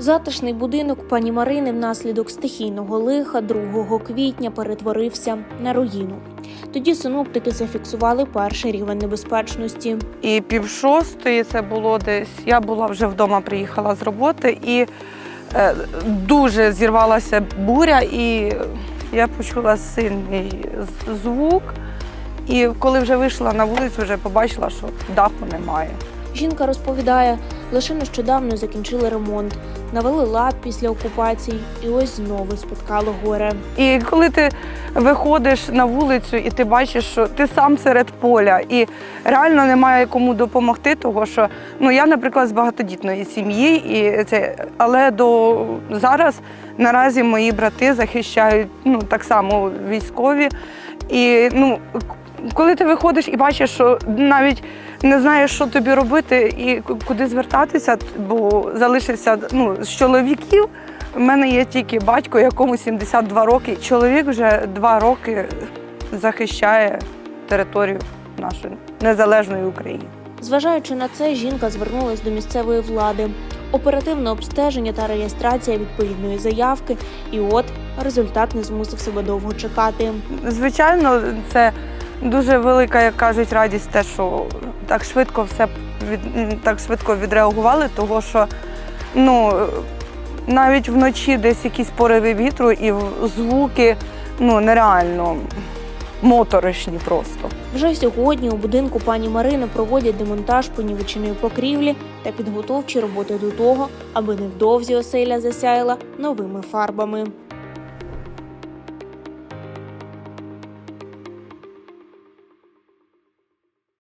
Затишний будинок пані Марини внаслідок стихійного лиха 2 квітня перетворився на руїну. Тоді синоптики зафіксували перший рівень небезпечності. І пів шостої це було десь. Я була вже вдома, приїхала з роботи, і е, дуже зірвалася буря, і я почула сильний звук. І коли вже вийшла на вулицю, вже побачила, що даху немає. Жінка розповідає, лише нещодавно закінчили ремонт, навели лад після окупації, і ось знову спіткало горе. І коли ти виходиш на вулицю і ти бачиш, що ти сам серед поля, і реально немає кому допомогти, того що ну я, наприклад, з багатодітної сім'ї, і це але до зараз наразі мої брати захищають ну так само військові. І ну коли ти виходиш і бачиш, що навіть не знаєш, що тобі робити і куди звертатися, бо залишився ну, з чоловіків. У мене є тільки батько, якому 72 роки. Чоловік вже два роки захищає територію нашої незалежної України. Зважаючи на це, жінка звернулась до місцевої влади. Оперативне обстеження та реєстрація відповідної заявки, і от результат не змусив себе довго чекати. Звичайно, це дуже велика, як кажуть, радість, те, що так швидко все від так швидко відреагували, того що ну навіть вночі десь якісь пориви вітру і звуки ну нереально моторошні просто. Вже сьогодні у будинку пані Марини проводять демонтаж понівеченої покрівлі та підготовчі роботи до того, аби невдовзі оселя засяяла новими фарбами.